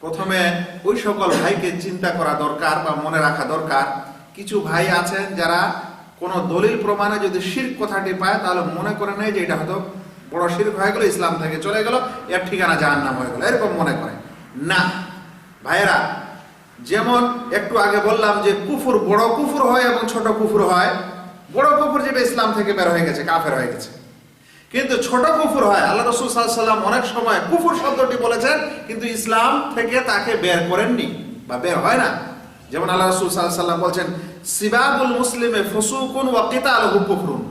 প্রথমে ওই সকল ভাইকে চিন্তা করা দরকার বা মনে রাখা দরকার। কিছু ভাই আছেন যারা কোনো দলিল প্রমাণে যদি শির কথাটি পায়, তাহলে মনে করে নেয় যে এটা হয়তো বড় শির হয়ে গেল, ইসলাম থেকে চলে গেল, এর ঠিকানা জাহান নাম হয়ে গেল। এরকম মনে করে। না। ভাইয়েরা, যেমন একটু আগে বললাম যে কুফুর বড় কুফুর হয় এবং ছোট কুফুর হয়। বড় কুফুর যেটা ইসলাম থেকে বের হয়ে গেছে, কাফের হয়ে গেছে। কিন্তু ছোট কুফুর হয়। আল্লাহ রসুল সাল্লাম অনেক সময় কুফুর শব্দটি বলেছেন, কিন্তু ইসলাম থেকে তাকে বের করেননি বা বের হয় না। যেমন আল্লাহ রসুল সাল্লাম বলছেন, সিবাবুল মুসলিমে ফসুকুন ওয়াকিতা আল কুফরুন।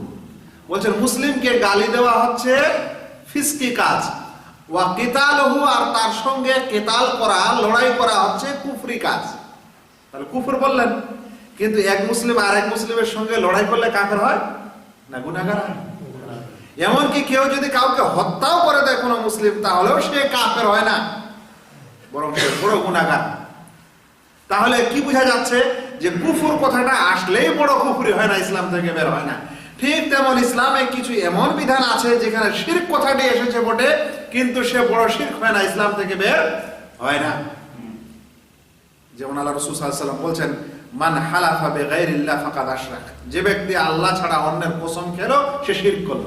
বলছেন, মুসলিমকে গালি দেওয়া হচ্ছে ফিসকি কাজ। ওয়া কেতালহু আর তার সঙ্গে কেতাল করা, লড়াই করা হচ্ছে কুফরি কাজ। তাহলে কুফর বললেন, কিন্তু এক মুসলিম আর এক মুসলিমের সঙ্গে লড়াই করলে কাফের হয় না, গুনাহগার হয় এমনকি কেউ যদি কাউকে হত্যাও করে দেয় কোনো মুসলিম, তাহলেও সে কাফের হয় না। বরং সে বড় গুনাহগার তাহলে কি বোঝা যাচ্ছে যে কুফুর কথাটা আসলেই বড় কুফরি হয় না, ইসলাম থেকে বের হয় না। ঠিক তেমন ইসলামে কিছু এমন বিধান আছে যেখানে শিরক কথাটি এসেছে বটে, কিন্তু সে বড় শিরক হয় না, ইসলাম থেকে বের হয় না। যেমন আল্লাহ রসুল সাল্লাম বলছেন, মান হালাফা বেগাইরিল্লাহ ফাকাদ আশরাক। যে ব্যক্তি আল্লাহ ছাড়া অন্যের কসম খেলো, সে শিরক করল।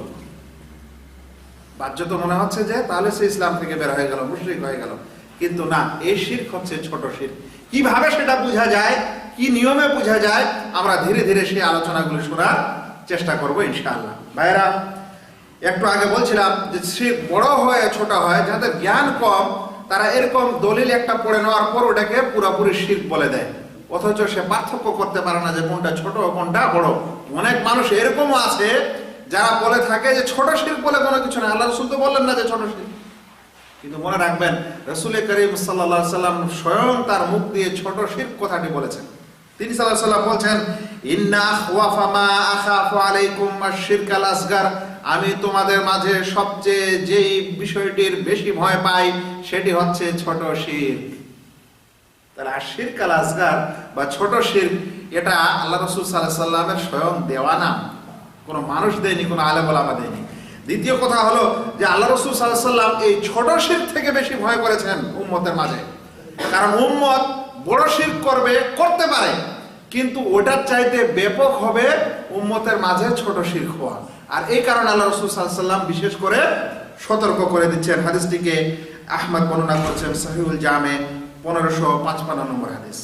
বাহ্য তো মনে হচ্ছে যে তাহলে সে ইসলাম থেকে বের হয়ে গেল, মুশরিক হয়ে গেল। কিন্তু না, এই শিরক হচ্ছে ছোট শিরক। কীভাবে সেটা বোঝা যায়, কি নিয়মে বোঝা যায়, আমরা ধীরে ধীরে সেই আলোচনাগুলো শোনার চেষ্টা করব ইনশাআল্লাহ। ভাইরা একটু আগে বলছিলাম যে সে বড় হয়, ছোট হয়, যাদের জ্ঞান কম, তারা এরকম দলিল একটা পড়ে নেওয়ার পর ওটাকে পুরোপুরি শির্ক বলে দেয়। অথচ সে পার্থক্য করতে পারে না যে কোনটা ছোট, কোনটা বড়। অনেক মানুষ এরকমও আছে যারা বলে থাকে যে ছোট শির বলে কোনো কিছু না আল্লাহ রসুল তো বললেন না যে ছোট শির কিন্তু মনে রাখবেন, রসুল করিম সাল্লাহ সাল্লাম স্বয়ং তার মুখ দিয়ে ছোট শির কথাটি বলেছেন। তিনি সাল্লাহ সাল্লাম বলছেন আমি তোমাদের মাঝে সবচেয়ে যেই বিষয়টির বেশি ভয় পাই, সেটি হচ্ছে ছোট শির তাহলে আর শিরকাল আসগার বা ছোট শির এটা আল্লাহ রসুল সাল্লাহ সাল্লামের স্বয়ং দেওয়া নাম। কোনো মানুষ দেয়নি, কোনো আলেম ওলামা দেয়নি। দ্বিতীয় কথা হলো যে আল্লাহ রসুল সাল্লাম এই ছোট শির থেকে বেশি ভয় করেছেন উম্মতের মাঝে। কারণ উম্মত বড় শির করবে, করতে পারে, কিন্তু ওটার চাইতে ব্যাপক হবে উম্মতের মাঝে ছোট শির হওয়া। আর এই কারণে আল্লাহ রসুল সাল্লাম বিশেষ করে সতর্ক করে দিচ্ছেন হাদিসটিকে। আহমদ বর্ণনা করছেন সহিউল জামে পনেরোশো পাঁচপান্ন নম্বর হাদিস।